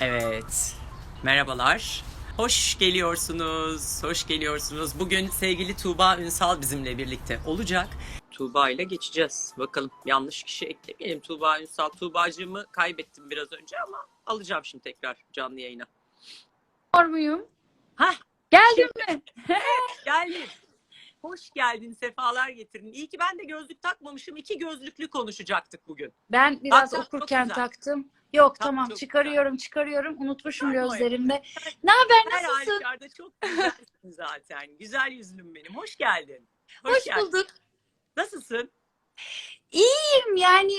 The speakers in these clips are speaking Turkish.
Evet. Merhabalar. Hoş geliyorsunuz. Hoş geliyorsunuz. Bugün sevgili Tuğba Ünsal bizimle birlikte olacak. Tuğba ile geçeceğiz. Bakalım yanlış kişi eklemeyelim. Tuğba Ünsal. Tuğbacığımı kaybettim biraz önce ama alacağım şimdi tekrar canlı yayına. Var muyum? Hah Geldin mi? geldin. Hoş geldin. Sefalar getirdin. İyi ki ben de gözlük takmamışım. İki gözlüklü konuşacaktık bugün. Ben biraz çok okurken güzel. taktım. Yok Tam tamam çıkarıyorum çıkarıyorum. Unutmuşum Takma gözlerimde. Ne haber Her nasılsın? halükarda çok güzelsin zaten. Güzel yüzlüm benim. Hoş geldin. Hoş geldin. bulduk. Nasılsın? İyiyim yani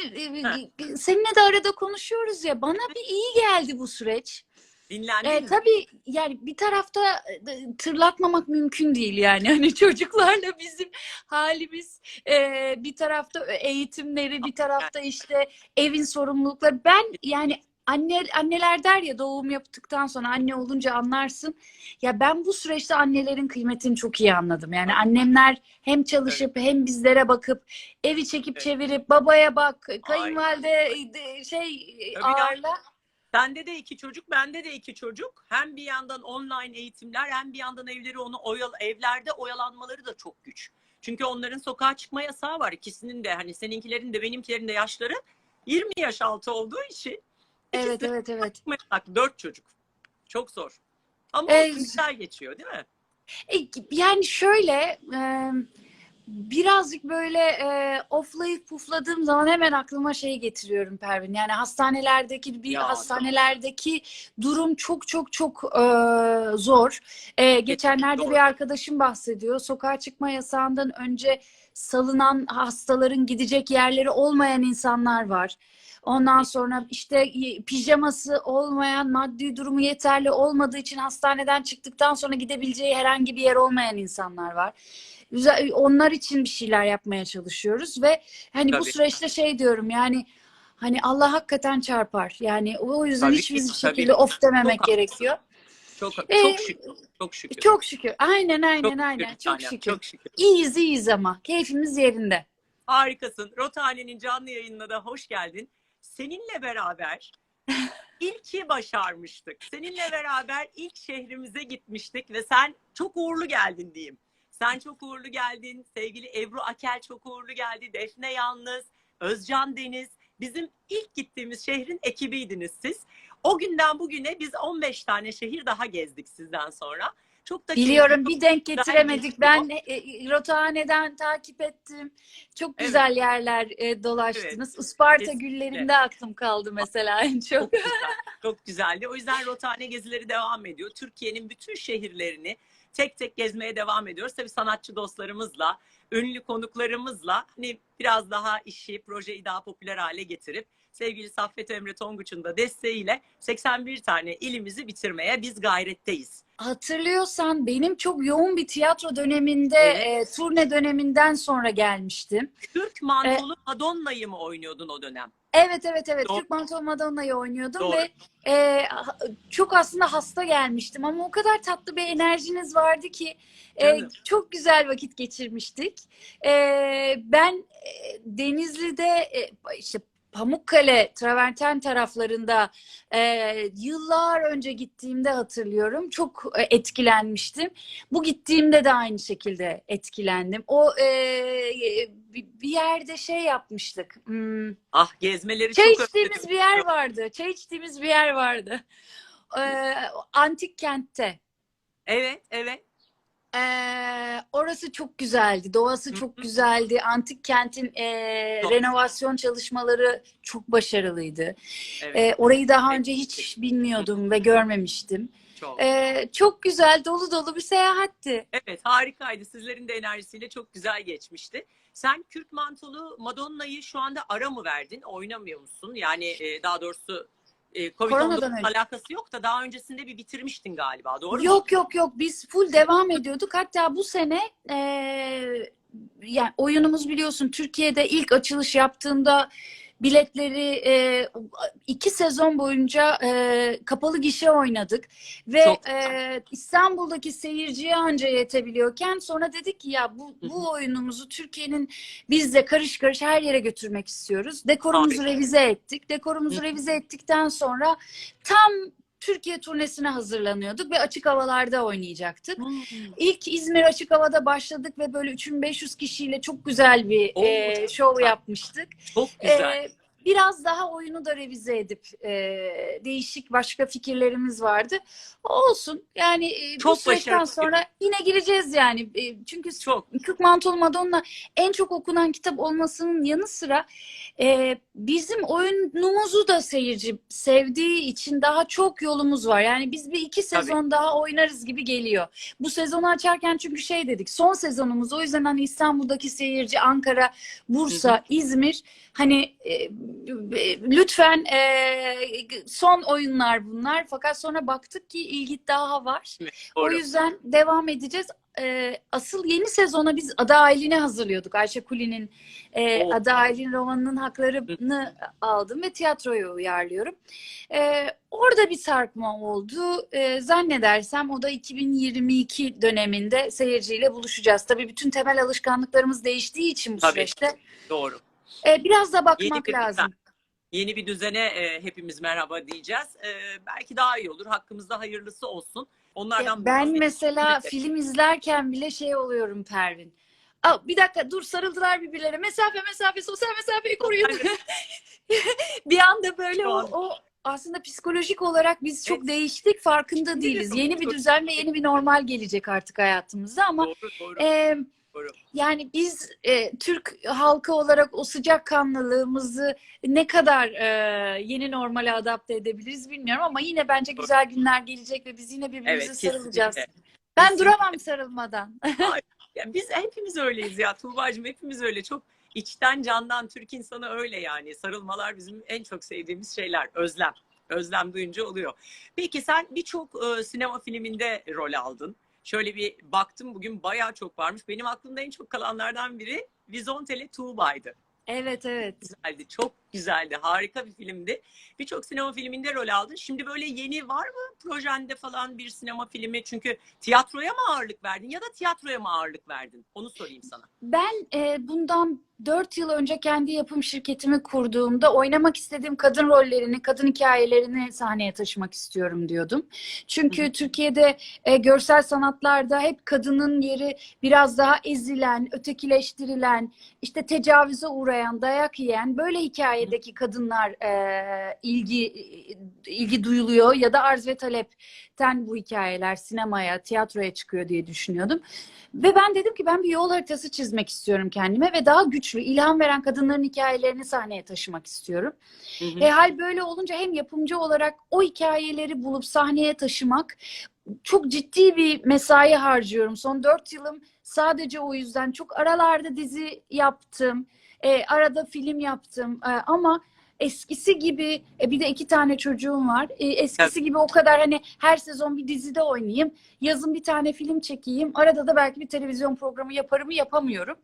e, seninle de arada konuşuyoruz ya bana bir iyi geldi bu süreç. Dinlendin E, mi? tabii yani bir tarafta e, tırlatmamak mümkün değil yani. Hani çocuklarla bizim halimiz e, bir tarafta eğitimleri bir tarafta işte evin sorumlulukları. Ben yani anne anneler der ya doğum yaptıktan sonra anne olunca anlarsın. Ya ben bu süreçte annelerin kıymetini çok iyi anladım. Yani annemler hem çalışıp hem bizlere bakıp evi çekip Evet. çevirip babaya bak kayınvalide e, şey Tabii ya. ağırla Sende de iki çocuk, bende de iki çocuk. Hem bir yandan online eğitimler hem bir yandan evleri onu oyal evlerde oyalanmaları da çok güç. Çünkü onların sokağa çıkma yasağı var. İkisinin de hani seninkilerin de benimkilerin de yaşları 20 yaş altı olduğu için Evet evet evet. çıkma yasak. Dört çocuk. Çok zor. Ama Ee, güzel geçiyor değil mi? E, Yani şöyle e, birazcık böyle e, oflayıp pufladığım zaman hemen aklıma şey getiriyorum Pervin. Yani hastanelerdeki bir Ya, hastanelerdeki durum çok çok çok e, zor. E, geçenlerde doğru. bir arkadaşım bahsediyor. Sokağa çıkma yasağından önce salınan hastaların gidecek yerleri olmayan insanlar var. Ondan sonra işte pijaması olmayan, maddi durumu yeterli olmadığı için hastaneden çıktıktan sonra gidebileceği herhangi bir yer olmayan insanlar var. Güzel, onlar için bir şeyler yapmaya çalışıyoruz ve hani bu Tabii. süreçte şey diyorum yani hani Allah hakikaten çarpar. Yani o yüzden Tabii hiçbir ki, tabii. şekilde of dememek Çok gerekiyor. Çok Ee, çok şükür. Çok şükür. Çok şükür. Aynen aynen Çok aynen. Çok şükür. Çok şükür. İyiyiz iyiyiz ama keyfimiz yerinde. Harikasın. Rothane'nin canlı yayınına da hoş geldin. Seninle beraber ilki başarmıştık. Seninle beraber ilk şehrimize gitmiştik ve sen çok uğurlu geldin diyeyim. Sen çok uğurlu geldin. Sevgili Ebru Akel çok uğurlu geldi. Defne Yalnız, Özcan Deniz. Bizim ilk gittiğimiz şehrin ekibiydiniz siz. O günden bugüne biz 15 tane şehir daha gezdik sizden sonra. Çok da Biliyorum bir denk getiremedik. Ben e, e, Rothane'den takip ettim. Çok Evet. güzel yerler e, dolaştınız. Isparta Kesinlikle. güllerinde aklım kaldı mesela en çok. Çok güzel, çok güzeldi. O yüzden Rotane gezileri devam ediyor. Türkiye'nin bütün şehirlerini tek tek gezmeye devam ediyoruz. Tabii sanatçı dostlarımızla, ünlü konuklarımızla hani biraz daha işi, projeyi daha popüler hale getirip sevgili Saffet Emre Tonguç'un da desteğiyle 81 tane ilimizi bitirmeye biz gayretteyiz. Hatırlıyorsan benim çok yoğun bir tiyatro döneminde, Evet. e, turne döneminden sonra gelmiştim. Türk mantolu Madonna'yı mı oynuyordun o dönem? Evet evet evet. Doğru. Türk Mantol Madonna'yı oynuyordum Doğru. ve e, çok aslında hasta gelmiştim ama o kadar tatlı bir enerjiniz vardı ki e, çok güzel vakit geçirmiştik. E, ben e, Denizli'de e, işte Pamukkale, Traverten taraflarında e, yıllar önce gittiğimde hatırlıyorum. Çok e, etkilenmiştim. Bu gittiğimde de aynı şekilde etkilendim. O e, bir yerde şey yapmıştık. Hmm, Ah gezmeleri Çay çok içtiğimiz bir yer vardı. Çay içtiğimiz bir yer vardı. Ee, antik kentte. Evet, evet. Ee, orası çok güzeldi. Doğası çok güzeldi. Antik kentin e, renovasyon çalışmaları çok başarılıydı. evet. Ee, orayı daha önce hiç bilmiyordum ve görmemiştim. çok. Ee, çok güzel, dolu dolu bir seyahatti. Evet harikaydı. Sizlerin de enerjisiyle çok güzel geçmişti. Sen Kürk Mantolu Madonna'yı şu anda ara mı verdin? Oynamıyor musun? Yani e, daha doğrusu e, Koronadan Covid-19 önce. alakası yok da daha öncesinde bir bitirmiştin galiba. Doğru mu? Yok yok yok biz full devam ediyorduk. Hatta bu sene e, yani oyunumuz biliyorsun Türkiye'de ilk açılış yaptığında biletleri e, iki sezon boyunca e, kapalı gişe oynadık ve Çok e, İstanbul'daki seyirciye anca yetebiliyorken sonra dedik ki ya bu, bu oyunumuzu Türkiye'nin biz de karış karış her yere götürmek istiyoruz. Dekorumuzu Harika. revize ettik. Dekorumuzu revize ettikten sonra tam Türkiye turnesine hazırlanıyorduk ve açık havalarda oynayacaktık. Hmm. İlk İzmir Açık Hava'da başladık ve böyle 3500 kişiyle çok güzel bir Oo, e, şov yapmıştık. Çok güzel. Ee, biraz daha oyunu da revize edip e, değişik başka fikirlerimiz vardı. Olsun. Yani e, bu Çok süreçten başarılı. sonra yine gireceğiz yani. E, çünkü çok. Kırk Mantolu Madonna en çok okunan kitap olmasının yanı sıra e, bizim oyunumuzu da seyirci sevdiği için daha çok yolumuz var. Yani biz bir iki sezon daha oynarız gibi geliyor. Bu sezonu açarken çünkü şey dedik son sezonumuz o yüzden hani İstanbul'daki seyirci Ankara, Bursa, İzmir hani e, lütfen e, son oyunlar bunlar fakat sonra baktık ki ilgi daha var. O Doğru. yüzden devam edeceğiz. Ee, asıl yeni sezona biz Ada Aylin'i hazırlıyorduk. Ayşe Kuli'nin e. Ada Aylin romanının haklarını aldım ve tiyatroya uyarlıyorum. Ee, orada bir sarkma oldu. Ee, zannedersem o da 2022 döneminde seyirciyle buluşacağız. Tabii bütün temel alışkanlıklarımız değiştiği için bu Tabii. süreçte Doğru. E, biraz da Yeni bakmak bir lazım. Yeni bir düzene e, hepimiz merhaba diyeceğiz. E, belki daha iyi olur. Hakkımızda hayırlısı olsun. Onlardan Ya ben bundan mesela memnun film izlerken bile şey oluyorum Pervin. Aa, bir dakika dur sarıldılar birbirlerine. Mesafe mesafe sosyal mesafeyi koruyun. Bir anda böyle o, o aslında psikolojik olarak biz çok Evet. değiştik farkında değiliz. Yeni bir düzen ve yeni bir normal gelecek artık hayatımızda ama Doğru doğru. e, yani biz e, Türk halkı olarak o sıcakkanlılığımızı ne kadar e, yeni normale adapte edebiliriz bilmiyorum ama yine bence güzel günler gelecek ve biz yine birbirimize Evet, sarılacağız. kesinlikle. Ben Kesinlikle. duramam sarılmadan. Ya biz hepimiz öyleyiz ya Tuğba'cığım hepimiz öyle çok içten candan Türk insanı öyle yani sarılmalar bizim en çok sevdiğimiz şeyler özlem özlem duyunca oluyor. Peki sen birçok e, sinema filminde rol aldın. Şöyle bir baktım bugün bayağı çok varmış. Benim aklımda en çok kalanlardan biri Vizontele Tuğba'ydı. Evet evet. Güzeldi, çok güzeldi. Harika bir filmdi. Birçok sinema filminde rol aldın. Şimdi böyle yeni var mı projende falan bir sinema filmi? Çünkü tiyatroya mı ağırlık verdin ya da tiyatroya mı ağırlık verdin? Onu sorayım sana. Ben e, bundan 4 yıl önce kendi yapım şirketimi kurduğumda oynamak istediğim kadın rollerini, kadın hikayelerini sahneye taşımak istiyorum diyordum. Çünkü Hı. Türkiye'de e, görsel sanatlarda hep kadının yeri biraz daha ezilen, ötekileştirilen, işte tecavüze uğrayan, dayak yiyen böyle hikayedeki kadınlar e, ilgi ilgi duyuluyor ya da arz ve talepten bu hikayeler sinemaya, tiyatroya çıkıyor diye düşünüyordum. Ve ben dedim ki ben bir yol haritası çizmek istiyorum kendime ve daha güçlü, ilham veren kadınların hikayelerini sahneye taşımak istiyorum. Hı hı. E, hal böyle olunca hem yapımcı olarak o hikayeleri bulup sahneye taşımak çok ciddi bir mesai harcıyorum. Son dört yılım sadece o yüzden çok aralarda dizi yaptım, e, arada film yaptım E, ama eskisi gibi e, bir de iki tane çocuğum var. E, eskisi gibi o kadar hani her sezon bir dizide oynayayım, yazın bir tane film çekeyim, arada da belki bir televizyon programı yaparım yapamıyorum.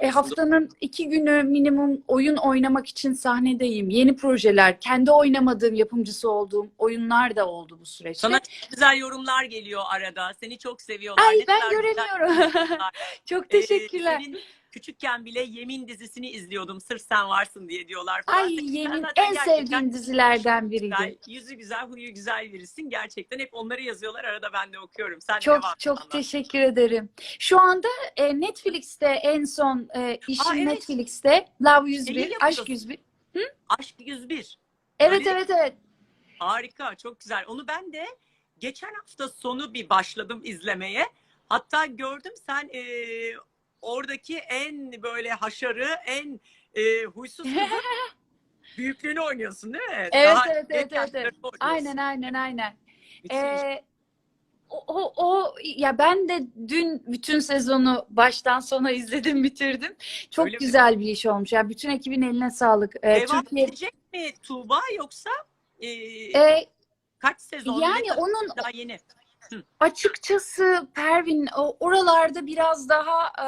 E, haftanın iki günü minimum oyun oynamak için sahnedeyim. Yeni projeler, kendi oynamadığım, yapımcısı olduğum oyunlar da oldu bu süreçte. Sana çok güzel yorumlar geliyor arada. Seni çok seviyorlar. Ay Ne ben göremiyorum. Çok Ee, teşekkürler. senin küçükken bile Yemin dizisini izliyordum. Sırf sen varsın diye diyorlar falan. Ay Sen yemin zaten en sevdiğim dizilerden güzel, biriydi. yüzü güzel, huyu güzel birisin. Gerçekten hep onları yazıyorlar. Arada ben de okuyorum. Sen Çok devam çok anlat. teşekkür ederim. Şu anda e, Netflix'te en son e, işim Aa, evet. Netflix'te Love Neyi 101, yapıyorsun? Aşk 101. Aşk 101. Evet Öyle evet evet. Harika, çok güzel. Onu ben de geçen hafta sonu bir başladım izlemeye. Hatta gördüm sen e, oradaki en böyle haşarı, en e, huysuz kızın büyüklüğünü oynuyorsun değil mi? Evet, Daha evet, evet, evet, evet. Aynen aynen aynen. Ee, o, o, o ya ben de dün bütün sezonu baştan sona izledim bitirdim. Çok Öyle mi? güzel bir iş olmuş. Yani bütün ekibin eline sağlık. Ee, Devam Türkiye edecek mi Tuğba yoksa e, Ee, kaç sezon? yani onun daha yeni. Açıkçası Pervin oralarda biraz daha e,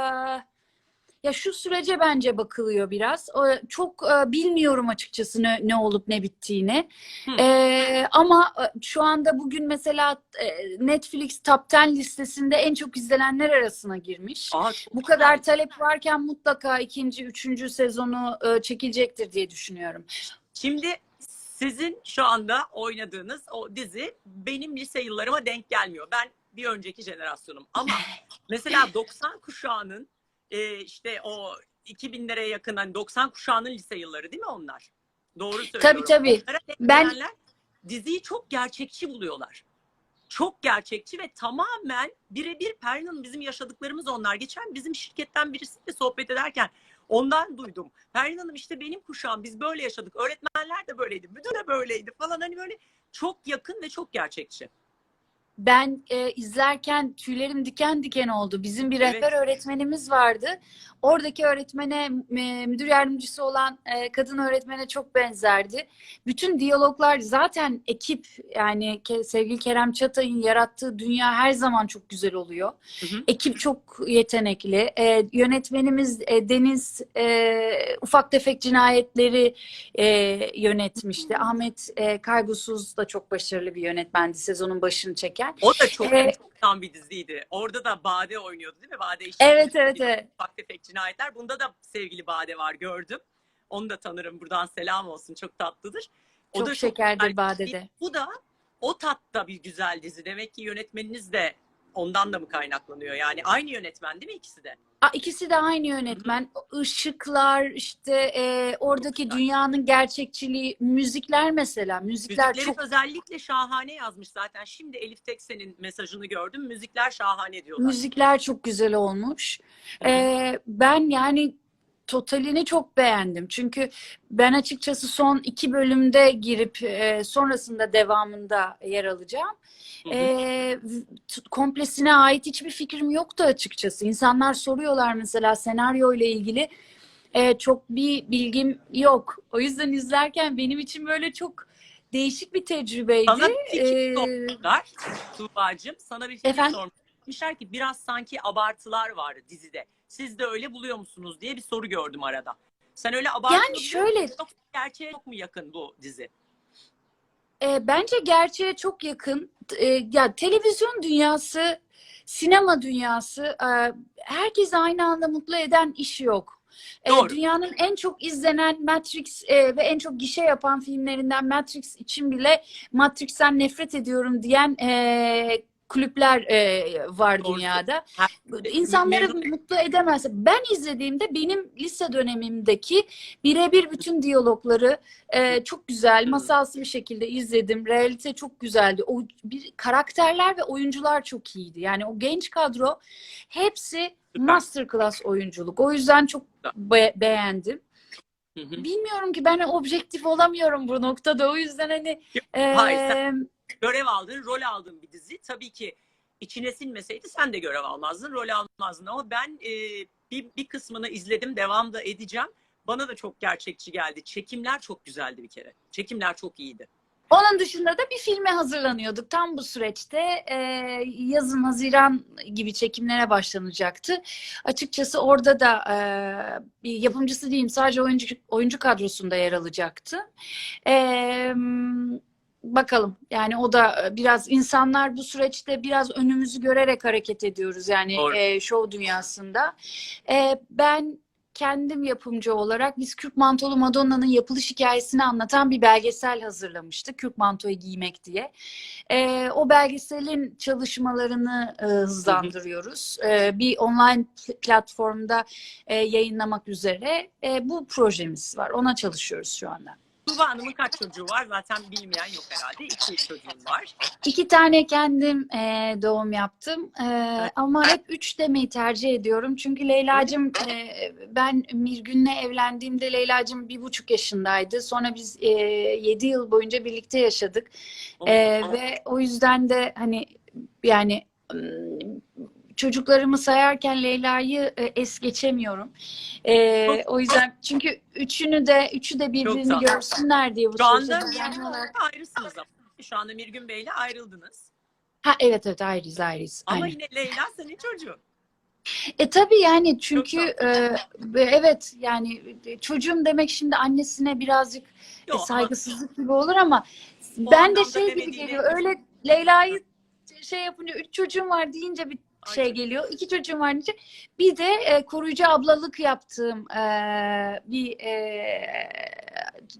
ya şu sürece bence bakılıyor biraz. Çok e, bilmiyorum açıkçası ne, ne olup ne bittiğini. Hı. E, ama şu anda bugün mesela Netflix Top 10 listesinde en çok izlenenler arasına girmiş. Aa, Bu kadar güzel. talep varken mutlaka ikinci, üçüncü sezonu çekilecektir diye düşünüyorum. Şimdi Sizin şu anda oynadığınız o dizi benim lise yıllarıma denk gelmiyor. Ben bir önceki jenerasyonum. Ama mesela 90 kuşağının e, işte o 2000'lere yakın hani 90 kuşağının lise yılları değil mi onlar? Doğru söylüyorum. Tabii tabii. Ben- diziyi çok gerçekçi buluyorlar. Çok gerçekçi ve tamamen birebir Perlin'in bizim yaşadıklarımız onlar. Geçen bizim şirketten birisiyle sohbet ederken ondan duydum. Perlin Hanım işte benim kuşağım biz böyle yaşadık. Öğretmenler de böyleydi. Müdür de böyleydi falan hani böyle çok yakın ve çok gerçekçi. Ben e, izlerken tüylerim diken diken oldu. Bizim bir Evet. rehber öğretmenimiz vardı. Oradaki öğretmene, e, müdür yardımcısı olan e, kadın öğretmene çok benzerdi. Bütün diyaloglar zaten ekip yani ke- sevgili Kerem Çatay'ın yarattığı dünya her zaman çok güzel oluyor. Hı hı. Ekip çok yetenekli. E, yönetmenimiz e, Deniz e, ufak tefek cinayetleri e, yönetmişti. Ahmet e, Kaygusuz da çok başarılı bir yönetmendi sezonun başını çeken. O da çok Ee, çok tam bir diziydi. Orada da Bade oynuyordu değil mi? Bade işte. Evet evet evet. Ufak tefek cinayetler. Bunda da sevgili Bade var gördüm. Onu da tanırım. Buradan selam olsun. Çok tatlıdır. O Çok da şekerdir güzel bir Bade dizi. de. Bu da o tatta bir güzel dizi. Demek ki yönetmeniniz de ondan da mı kaynaklanıyor? Yani aynı yönetmen değil mi ikisi de? Aa, ikisi de aynı yönetmen. Işıklar işte e, oradaki dünyanın gerçekçiliği, müzikler mesela. Müzikler Müzikleri çok özellikle şahane yazmış zaten. Şimdi Elif Teksen'in mesajını gördüm. Müzikler şahane diyorlar. müzikler çok güzel olmuş. Ee, ben yani totalini çok beğendim. Çünkü ben açıkçası son iki bölümde girip e, sonrasında devamında yer alacağım. Hı hı. T- komplesine ait hiçbir fikrim yoktu açıkçası. İnsanlar soruyorlar mesela senaryo ile ilgili. Ee, çok bir bilgim yok. O yüzden izlerken benim için böyle çok değişik bir tecrübeydi. Sana bir fikir Ee, sormuşlar. Tuğba'cığım sana bir fikir Efendim? sormuşlar. Demişler ki biraz sanki abartılar var dizide. Siz de öyle buluyor musunuz diye bir soru gördüm arada. Sen öyle abartılı Yani şöyle-? Yoksa gerçeğe çok mu yakın bu dizi? E, bence gerçeğe çok yakın. E, ya televizyon dünyası, sinema dünyası, e, herkes aynı anda mutlu eden iş yok. E, Doğru. dünyanın en çok izlenen Matrix e, ve en çok gişe yapan filmlerinden Matrix için bile Matrix'ten nefret ediyorum diyen e, kulüpler e, var Doğru. dünyada. İnsanları mutlu edemez. Ben izlediğimde benim lise dönemimdeki birebir bütün diyalogları e, çok güzel, masalsı bir şekilde izledim. Realite çok güzeldi. O bir karakterler ve oyuncular çok iyiydi. Yani o genç kadro hepsi masterclass oyunculuk. O yüzden çok be- beğendim. Bilmiyorum ki ben objektif olamıyorum bu noktada. O yüzden hani e, Hayır, sen- görev aldığın, rol aldığın bir dizi. Tabii ki içine sinmeseydi sen de görev almazdın, rol almazdın. Ama ben e, bir, bir kısmını izledim, devam da edeceğim. Bana da çok gerçekçi geldi. Çekimler çok güzeldi bir kere. Çekimler çok iyiydi. Onun dışında da bir filme hazırlanıyorduk. Tam bu süreçte e, yazın Haziran gibi çekimlere başlanacaktı. Açıkçası orada da e, bir yapımcısı diyeyim sadece oyuncu oyuncu kadrosunda yer alacaktı. E, bakalım yani o da biraz insanlar bu süreçte biraz önümüzü görerek hareket ediyoruz yani Doğru. e, show dünyasında. E, ben kendim yapımcı olarak biz Kürk Mantolu Madonna'nın yapılış hikayesini anlatan bir belgesel hazırlamıştık. Kürk Mantoyu giymek diye. Ee, o belgeselin çalışmalarını e, hızlandırıyoruz. Ee, bir online pl- platformda e, yayınlamak üzere e, bu projemiz var. Ona çalışıyoruz şu anda. Tuğba Hanım'ın kaç çocuğu var? Zaten bilmeyen yok herhalde. İki çocuğum var. İki tane kendim e, doğum yaptım E, ama hep üç demeyi tercih ediyorum. Çünkü Leyla'cığım e, ben Mirgün'le evlendiğimde Leyla'cığım bir buçuk yaşındaydı. Sonra biz e, yedi yıl boyunca birlikte yaşadık. E, ve o yüzden de hani yani çocuklarımı sayarken Leyla'yı e, es geçemiyorum. E, Çok- o yüzden çünkü üçünü de üçü de birbirini görsünler diye bu Şu anda Mirgün ayrısınız ama. Şu anda Mirgün Bey'le ayrıldınız. Ha evet evet ayrıyız ayrıyız. Ama aynen. yine Leyla senin çocuğun. E tabii yani çünkü e, evet yani çocuğum demek şimdi annesine birazcık e, Yok, saygısızlık gibi olur ama O ben de şey gibi geliyor. Öyle Leyla'yı şey yapınca üç çocuğum var deyince bir şey geliyor. İki çocuğum var deyince bir de e, koruyucu ablalık yaptığım e, bir e,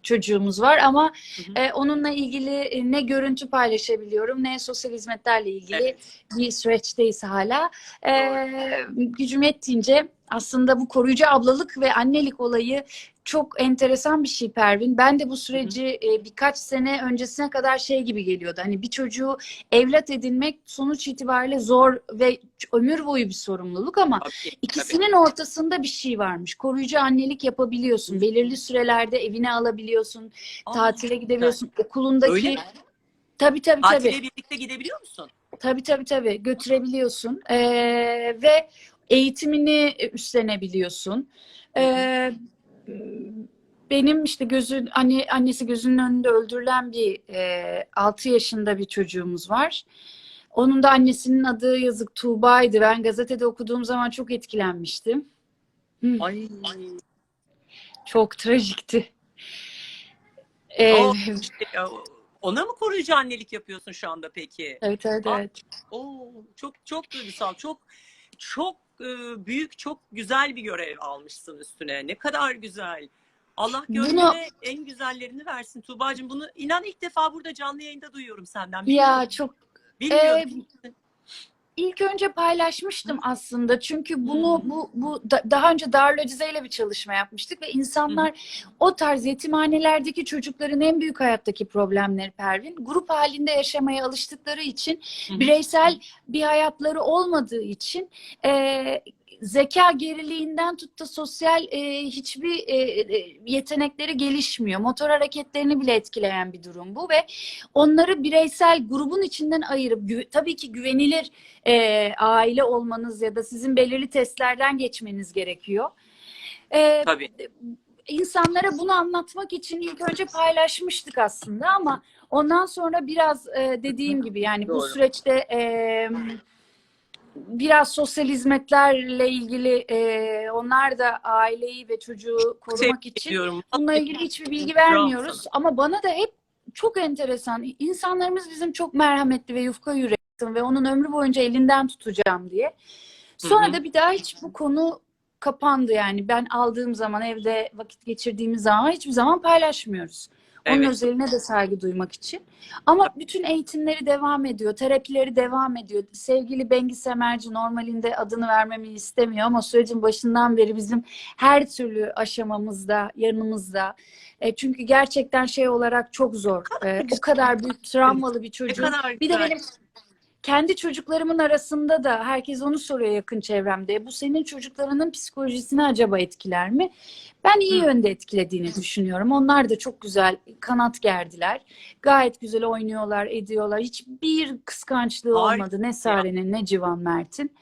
çocuğumuz var ama Hı hı. e, onunla ilgili e, ne görüntü paylaşabiliyorum ne sosyal hizmetlerle ilgili Evet. bir süreçteyiz hala. E, gücüm yettiğince aslında bu koruyucu ablalık ve annelik olayı çok enteresan bir şey Pervin. Ben de bu süreci e, birkaç sene öncesine kadar şey gibi geliyordu. Hani bir çocuğu evlat edinmek sonuç itibariyle zor ve ömür boyu bir sorumluluk ama Tabii, tabii. İkisinin ortasında bir şey varmış. Koruyucu annelik yapabiliyorsun. Belirli sürelerde evine alabiliyorsun. Aa, tatile gidebiliyorsun. Okulundaki Öyle mi? Tabii tabii Tatile tabii. birlikte gidebiliyor musun? Tabii tabii tabii götürebiliyorsun. Ee, ve eğitimini üstlenebiliyorsun. Ee, benim işte gözün anne annesi gözünün önünde öldürülen bir e, 6 yaşında bir çocuğumuz var. Onun da annesinin adı yazık Tuğba'ydı. Ben gazetede okuduğum zaman çok etkilenmiştim. Ay. çok trajikti. Ee, O, o- ona mı koruyucu annelik yapıyorsun şu anda peki? evet evet Aa, evet. Oo, çok çok duygusal, çok çok e, büyük, çok güzel bir görev almışsın üstüne. Ne kadar güzel. Allah Bunu- gönlüne en güzellerini versin Tuğba'cığım. Bunu inan ilk defa burada canlı yayında duyuyorum senden. Ya Bilmiyordum. çok Bilmiyordum. İlk önce paylaşmıştım aslında. Çünkü bunu Hmm. bu bu da- daha önce Darül Acize ile bir çalışma yapmıştık ve insanlar o tarz yetimhanelerdeki çocukların en büyük hayattaki problemleri Pervin grup halinde yaşamaya alıştıkları için bireysel bir hayatları olmadığı için e, zeka geriliğinden tut da sosyal e, hiçbir e, e, yetenekleri gelişmiyor. Motor hareketlerini bile etkileyen bir durum bu ve onları bireysel grubun içinden ayırıp tabii ki güvenilir e, aile olmanız ya da sizin belirli testlerden geçmeniz gerekiyor. E, Tabii. insanlara bunu anlatmak için ilk önce paylaşmıştık aslında ama ondan sonra biraz e, dediğim gibi yani bu Doğru. süreçte e, biraz sosyal hizmetlerle ilgili e, onlar da aileyi ve çocuğu korumak Tebrik için ediyorum. bununla ilgili hiçbir bilgi vermiyoruz ama bana da hep çok enteresan insanlarımız bizim çok merhametli ve yufka yürekli ve onun ömrü boyunca elinden tutacağım diye. Sonra Hı hı. da bir daha hiç bu konu kapandı yani ben aldığım zaman evde vakit geçirdiğimiz zaman hiçbir zaman paylaşmıyoruz. Onun Evet. özeline de saygı duymak için. Ama bütün eğitimleri devam ediyor, terapileri devam ediyor. Sevgili Bengi Semerci normalinde adını vermemi istemiyor ama sürecin başından beri bizim her türlü aşamamızda, yanımızda. E, çünkü gerçekten şey olarak çok zor. E, o kadar büyük travmalı bir çocuğun bir de benim kendi çocuklarımın arasında da herkes onu soruyor yakın çevremde. Bu senin çocuklarının psikolojisini acaba etkiler mi? Ben iyi Hı. yönde etkilediğini düşünüyorum. Onlar da çok güzel kanat gerdiler. Gayet güzel oynuyorlar, ediyorlar. Hiçbir kıskançlığı Harika. olmadı. Ne Sare'nin ne Civan Mert'in.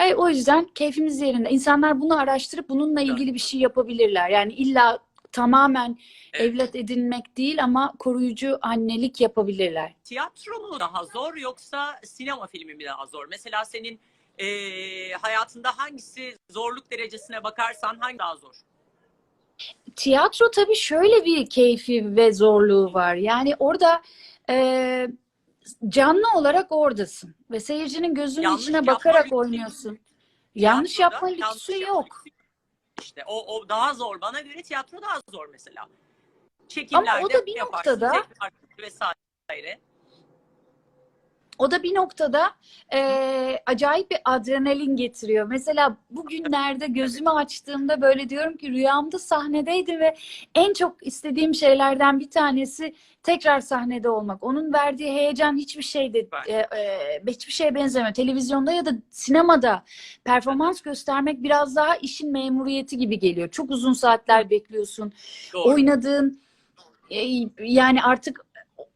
E, o yüzden keyfimiz yerinde. İnsanlar bunu araştırıp bununla ilgili bir şey yapabilirler. Yani illa tamamen Evet. evlat edinmek değil ama koruyucu annelik yapabilirler. Tiyatro mu daha zor yoksa sinema filmi mi daha zor? Mesela senin eee, hayatında hangisi zorluk derecesine bakarsan hangi daha zor? Tiyatro tabii şöyle bir keyfi ve zorluğu var. Yani orada e, canlı olarak oradasın ve seyircinin gözünün Yanlış içine bakarak oynuyorsun. Yanlış yapma yanlış lüksü yapma yok. lüksü İşte o, o daha zor. Bana göre tiyatro daha zor mesela. Çekimlerde Ama o da bir yaparsın, noktada- vesaire. O da bir noktada e, acayip bir adrenalin getiriyor. Mesela bugünlerde gözümü açtığımda böyle diyorum ki rüyamda sahnedeydim ve en çok istediğim şeylerden bir tanesi tekrar sahnede olmak. Onun verdiği heyecan hiçbir şeyde e, e, hiçbir şeye benzemiyor. Televizyonda ya da sinemada performans göstermek biraz daha işin memuriyeti gibi geliyor. Çok uzun saatler bekliyorsun. Doğru. Oynadığın yani artık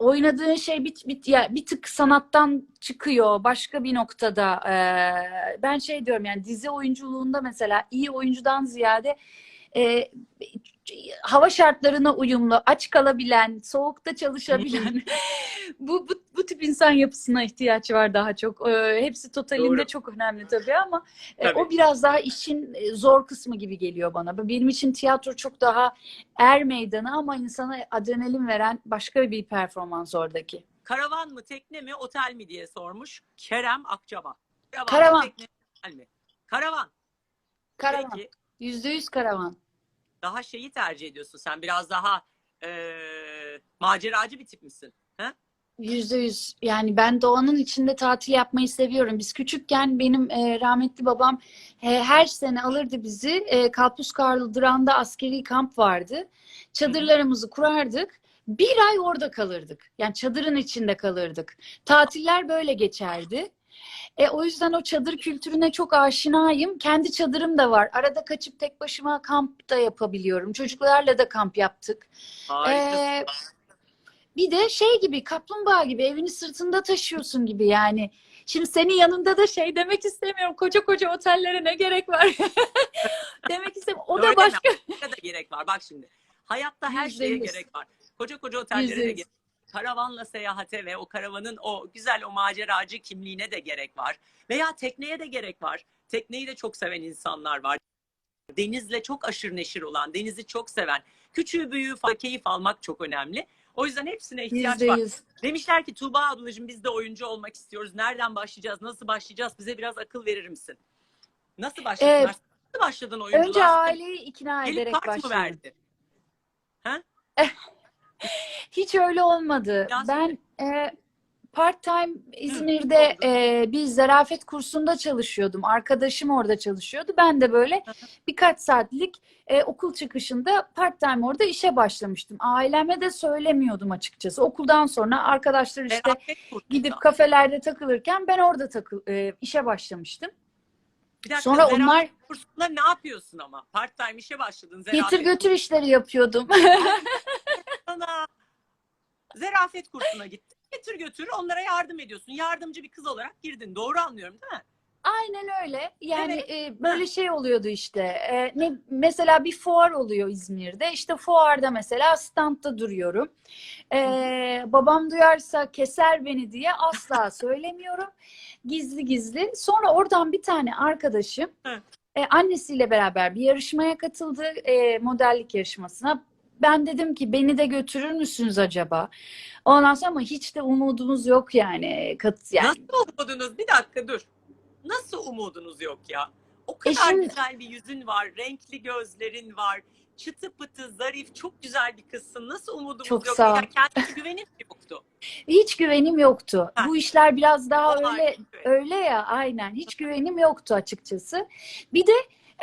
oynadığın şey bir, bir, ya bir tık sanattan çıkıyor başka bir noktada. Ee, ben şey diyorum yani dizi oyunculuğunda mesela iyi oyuncudan ziyade e, hava şartlarına uyumlu, aç kalabilen, soğukta çalışabilen bu, bu bu tip insan yapısına ihtiyaç var daha çok. Ee, hepsi totalinde Doğru. çok önemli tabii ama e, Tabii. o biraz daha işin e, zor kısmı gibi geliyor bana. Benim için tiyatro çok daha er meydanı ama insana adrenalin veren başka bir performans oradaki. Karavan mı, tekne mi, otel mi diye sormuş Kerem Akçaba. Karavan, Karavan. Tekne, mi? Karavan. Karavan. Yüzde yüz karavan. Daha şeyi tercih ediyorsun sen. Biraz daha e, maceracı bir tip misin? Yüzde yüz. Yani ben doğanın içinde tatil yapmayı seviyorum. Biz küçükken benim e, rahmetli babam e, her sene alırdı bizi. E, Kalpuskarlı Duran'da askeri kamp vardı. Çadırlarımızı kurardık. Bir ay orada kalırdık. Yani çadırın içinde kalırdık. Tatiller böyle geçerdi. E, o yüzden o çadır kültürüne çok aşinayım. Kendi çadırım da var. Arada kaçıp tek başıma kamp da yapabiliyorum. Çocuklarla da kamp yaptık. Harikasın. Ee, bir de şey gibi kaplumbağa gibi evini sırtında taşıyorsun gibi yani. Şimdi senin yanında da şey demek istemiyorum. Koca koca otellere ne gerek var? demek istemiyorum. O Öyle da deme. başka. da gerek var. Bak şimdi. Hayatta her Yüzde şeye yüz. gerek var. Koca koca otellere Yüzde de yüz. gerek Karavanla seyahate ve o karavanın o güzel o maceracı kimliğine de gerek var. Veya tekneye de gerek var. Tekneyi de çok seven insanlar var. Denizle çok aşırı neşir olan, denizi çok seven, küçüğü büyüğü keyif almak çok önemli. O yüzden hepsine ihtiyaç var. Demişler ki Tuğba ablacığım biz de oyuncu olmak istiyoruz. Nereden başlayacağız? Nasıl başlayacağız? Bize biraz akıl verir misin? Nasıl başladın? Evet. Nasıl başladın oyunculuğa? Önce aileyi ikna Gelip ederek kart mı başladım. verdi? Hiç öyle olmadı. Ya Ben e, part-time İzmir'de e, bir zarafet kursunda çalışıyordum. Arkadaşım orada çalışıyordu. Ben de böyle birkaç saatlik e, okul çıkışında part-time orada işe başlamıştım. Aileme de söylemiyordum açıkçası. Okuldan sonra arkadaşlar işte gidip kafelerde takılırken ben orada takıl e, işe başlamıştım. Bir dakika, Sonra onlar kursunda ne yapıyorsun ama? Part time işe başladın. Zarafet getir götür işleri yapıyordum. kursuna. Zarafet kursuna gittin. Getir götür onlara yardım ediyorsun. Yardımcı bir kız olarak girdin. Doğru anlıyorum değil mi? Aynen öyle. Yani Evet. e, böyle şey oluyordu işte. E, ne mesela bir fuar oluyor İzmir'de. İşte fuarda mesela standta duruyorum. E, babam duyarsa keser beni diye asla söylemiyorum. Gizli gizli. Sonra oradan bir tane arkadaşım e, annesiyle beraber bir yarışmaya katıldı. E, modellik yarışmasına. Ben dedim ki beni de götürür müsünüz acaba? Ondan sonra ama hiç de umudumuz yok yani. Kat, yani Nasıl umudunuz? Bir dakika dur. Nasıl umudunuz yok ya? O kadar şimdi- güzel bir yüzün var. Renkli gözlerin var. Çıtı pıtı, zarif, çok güzel bir kızsın. Nasıl umudumuz Çok yok? sağ ol. Ya kendine güvenin mi yoktu? Hiç güvenim yoktu. Ha. Bu işler biraz daha O öyle öyle ya aynen. Hiç güvenim yoktu açıkçası. Bir de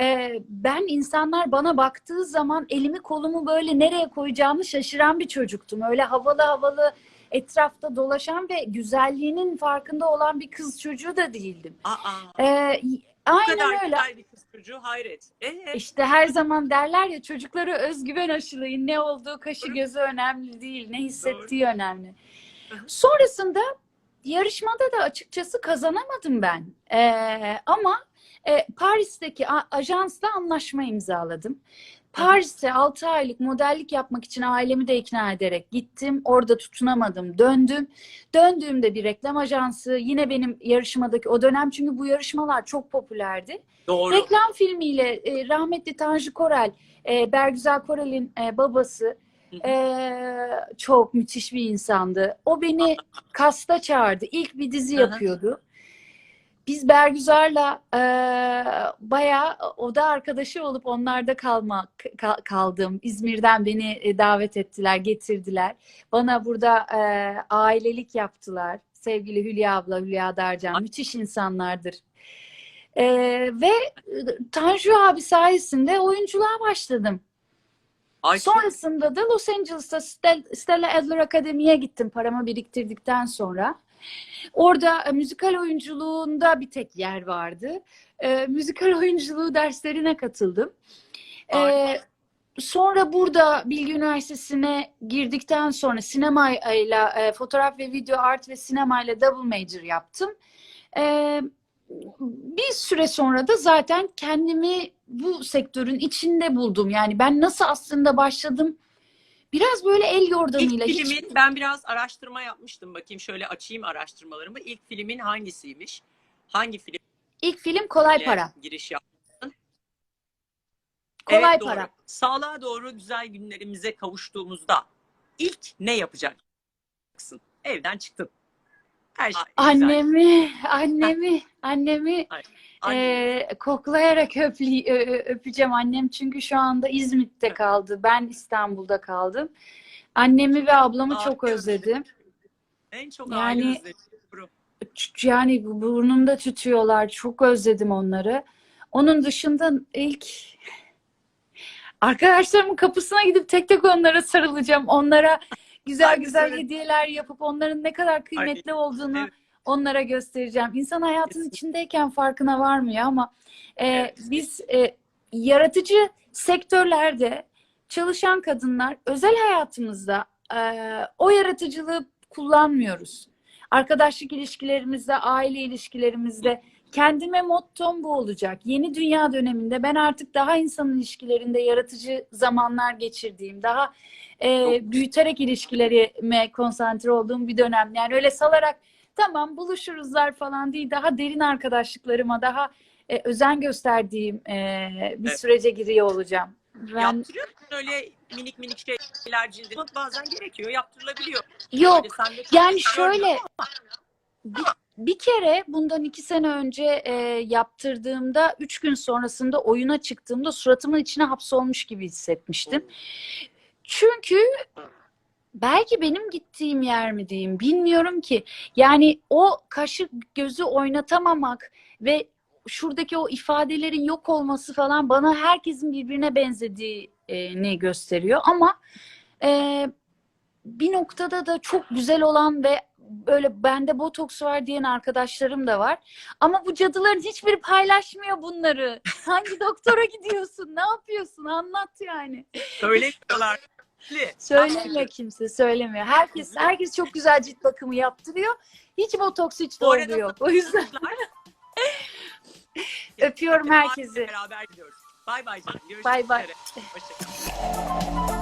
e, ben insanlar bana baktığı zaman elimi kolumu böyle nereye koyacağımı şaşıran bir çocuktum. Öyle havalı havalı etrafta dolaşan ve güzelliğinin farkında olan bir kız çocuğu da değildim. Aa, E, bu kadar aynen öyle. güzel bir kız çocuğu hayret. Ee, İşte her zaman derler ya çocuklara özgüven aşılayın. Ne olduğu kaşı Doğru. gözü önemli değil. Ne hissettiği önemli. Hı hı. Sonrasında yarışmada da açıkçası kazanamadım ben. Ee, ama e, Paris'teki ajansla anlaşma imzaladım. Paris'e 6 aylık modellik yapmak için ailemi de ikna ederek gittim. Orada tutunamadım. Döndüm. Döndüğümde bir reklam ajansı yine benim yarışmadaki o dönem çünkü bu yarışmalar çok popülerdi. doğru. Reklam filmiyle e, rahmetli Tanju Korel, e, Bergüzar Korel'in e, babası e, çok müthiş bir insandı. O beni kasta çağırdı. İlk bir dizi yapıyordu. Biz Bergüzar'la e, bayağı oda arkadaşı olup onlarda kalmak ka- kaldım. İzmir'den beni e, davet ettiler, getirdiler. Bana burada e, ailelik yaptılar. Sevgili Hülya abla, Hülya Darcan. Müthiş insanlardır. E, ve Tanju abi sayesinde oyunculuğa başladım. Ay, çok- Sonrasında da Los Angeles'ta Stel- Stella Adler Akademi'ye gittim paramı biriktirdikten sonra. Orada e, müzikal oyunculuğunda bir tek yer vardı. E, müzikal oyunculuğu derslerine katıldım. E, sonra burada Bilgi Üniversitesi'ne girdikten sonra sinemayla, e, fotoğraf ve video art ve sinemayla double major yaptım. E, bir süre sonra da zaten kendimi bu sektörün içinde buldum. Yani ben nasıl aslında başladım? Biraz böyle el İlk yordamıyla. hiç- filmin ben biraz araştırma yapmıştım. Bakayım şöyle açayım araştırmalarımı. İlk filmin hangisiymiş? Hangi filmle İlk film Kolay Para. giriş yaptın? Kolay evet, doğru. Para. Sağlığa doğru güzel günlerimize kavuştuğumuzda ilk ne yapacaksın? Evden çıktın. Her şey güzel. Annemi, annemi, annemi Anne. e, koklayarak öpli- öpeceğim annem çünkü şu anda İzmit'te kaldı. Ben İstanbul'da kaldım. Annemi ve ablamı Aa, çok özledim. En çok yani-. Ç- Yani burnumda tütüyorlar. Çok özledim onları. Onun dışında ilk arkadaşlarımın kapısına gidip tek tek onlara sarılacağım. Onlara güzel Ay, güzel hediyeler yapıp onların ne kadar kıymetli olduğunu evet. onlara göstereceğim. İnsan hayatın Kesinlikle. içindeyken farkına varmıyor ama e, Evet. biz e, yaratıcı sektörlerde çalışan kadınlar özel hayatımızda e, o yaratıcılığı kullanmıyoruz. Arkadaşlık ilişkilerimizde, aile ilişkilerimizde kendime mottom bu olacak. Yeni dünya döneminde ben artık daha insan ilişkilerinde yaratıcı zamanlar geçirdiğim, daha e, büyüterek ilişkilerime konsantre olduğum bir dönem. Yani öyle salarak tamam buluşuruzlar falan değil, daha derin arkadaşlıklarıma, daha e, özen gösterdiğim e, bir Evet. sürece giriyor olacağım. Ben Yaptırıyor musun öyle minik minik şeyler cildine? Bazen gerekiyor, yaptırılabiliyor. yok yani gördüm şöyle ama bir, bir kere bundan iki sene önce e, yaptırdığımda üç gün sonrasında oyuna çıktığımda suratımın içine hapsolmuş gibi hissetmiştim. Çünkü belki benim gittiğim yer mi diyeyim bilmiyorum ki. Yani o kaşı gözü oynatamamak ve şuradaki o ifadelerin yok olması falan bana herkesin birbirine benzediğini gösteriyor. Ama e, bir noktada da çok güzel olan ve böyle bende botoks var diyen arkadaşlarım da var. Ama bu cadıların hiçbiri paylaşmıyor bunları. Hangi doktora gidiyorsun? Ne yapıyorsun? Anlat yani. Söylemiyorlar. Söylemiyor kimse, söylemiyor. Herkes herkes çok güzel cilt bakımı yaptırıyor. Hiç botoks hiç dolgu yok. O yüzden öpüyorum herkesi. Beraber gidiyoruz. Bay bay Bay bay. üzere. Hoşça kal.